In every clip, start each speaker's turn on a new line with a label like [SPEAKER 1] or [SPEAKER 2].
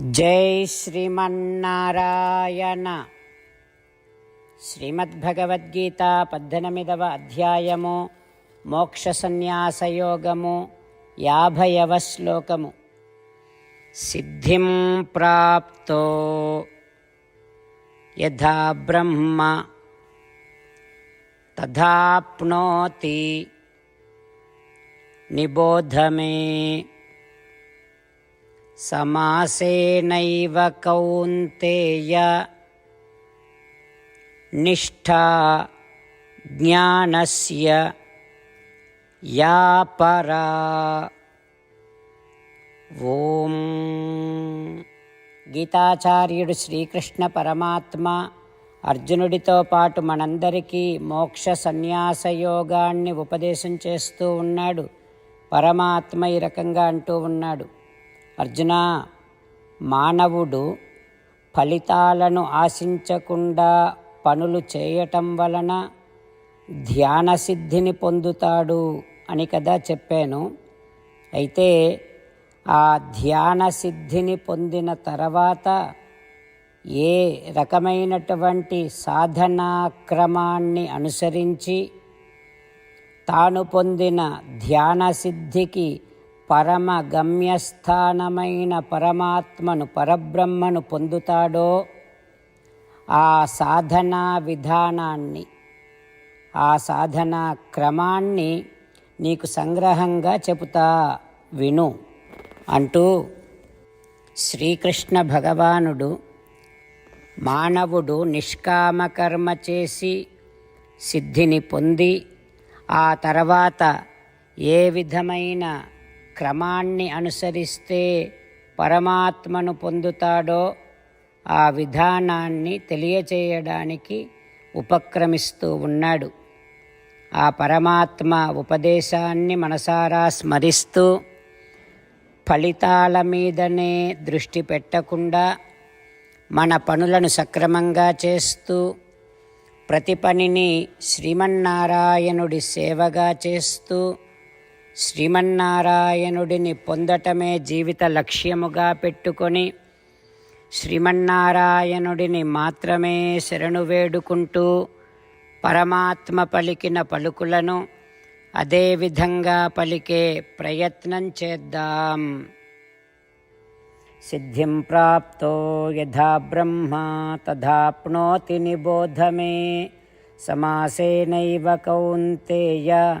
[SPEAKER 1] జై శ్రీమన్నారాయణ. శ్రీమద్భగవద్గీత పద్దెనిమిదవ అధ్యాయము మోక్ష సన్యాసయోగము యాభైవ శ్లోకము. సిద్ధిం ప్రాప్తో యథా బ్రహ్మ తథాప్నోతి నిబోధమే समासेनैव कौन्तेय निष्ठा ज्ञानस्य या परा ఓం గీతాచార్యుడు శ్రీకృష్ణ పరమాత్మ అర్జునుడితో పాటు మనందరికీ మోక్ష సన్యాస యోగాన్ని ఉపదేశం చేస్తూ ఉన్నాడు పరమాత్మ ఈ రకంగా అంటూ ఉన్నాడు అర్జున మానవుడు ఫలితాలను ఆశించకుండా పనులు చేయటం వలన ధ్యాన సిద్ధిని పొందుతాడు అని కదా చెప్పాను. అయితే ఆ ధ్యాన సిద్ధిని పొందిన తర్వాత ఏ రకమైనటువంటి సాధనా క్రమాన్ని అనుసరించి తాను పొందిన ధ్యాన సిద్ధికి పరమ గమ్యస్థానమైన పరమాత్మను పరబ్రహ్మను పొందుతాడో ఆ సాధనా విధానాన్ని ఆ సాధనా క్రమాన్ని నీకు సంగ్రహంగా చెబుతా విను అంటూ శ్రీకృష్ణ భగవానుడు మానవుడు నిష్కామకర్మ చేసి సిద్ధిని పొంది ఆ తర్వాత ఏ విధమైన క్రమాన్ని అనుసరిస్తే పరమాత్మను పొందుతాడో ఆ విధానాన్ని తెలియచేయడానికి ఉపక్రమిస్తూ ఉన్నాడు. ఆ పరమాత్మ ఉపదేశాన్ని మనసారా స్మరిస్తూ ఫలితాల మీదనే దృష్టి పెట్టకుండా మన పనులను సక్రమంగా చేస్తూ ప్రతి పనిని శ్రీమన్నారాయణుడి సేవగా చేస్తూ శ్రీమన్నారాయణుడిని పొందటమే జీవిత లక్ష్యముగా పెట్టుకొని శ్రీమన్నారాయణుడిని మాత్రమే శరణు వేడుకుంటూ పరమాత్మ పలికిన పలుకులను అదేవిధంగా పలికే ప్రయత్నం చేద్దాం. సిద్ధిం ప్రాప్తో యథా బ్రహ్మ తథాప్నోతి నిబోధమే. సమాసేనైవ కౌంతేయ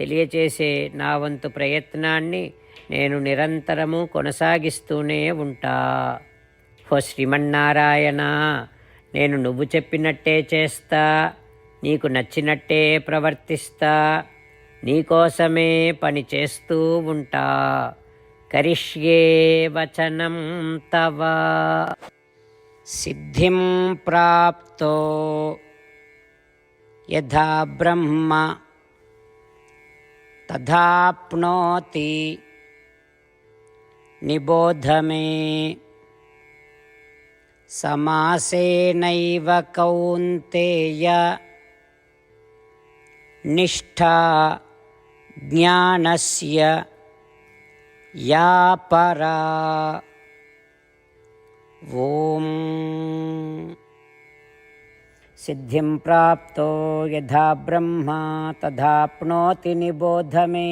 [SPEAKER 1] తెలియచేసే నా వంతు ప్రయత్నాన్ని నేను నిరంతరము కొనసాగిస్తూనే ఉంటా. హో శ్రీమన్నారాయణ నేను నువ్వు చెప్పినట్టే చేస్తా నీకు నచ్చినట్టే ప్రవర్తిస్తా నీకోసమే పని చేస్తూ ఉంటా. కరిష్యే వచనం తవ. సిద్ధిం ప్రాప్తో. యథా బ్రహ్మ तथाप्नोति। निबोध मे समासेनैव कौन्तेय। निष्ठा ज्ञानस्य या परा ॐ सिद्धिं प्राप्तो यथा ब्रह्मा तथाप्नोति निबोध मे।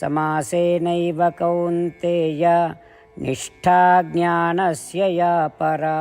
[SPEAKER 1] समासेनैव कौन्तेय निष्ठा ज्ञानस्य या परा।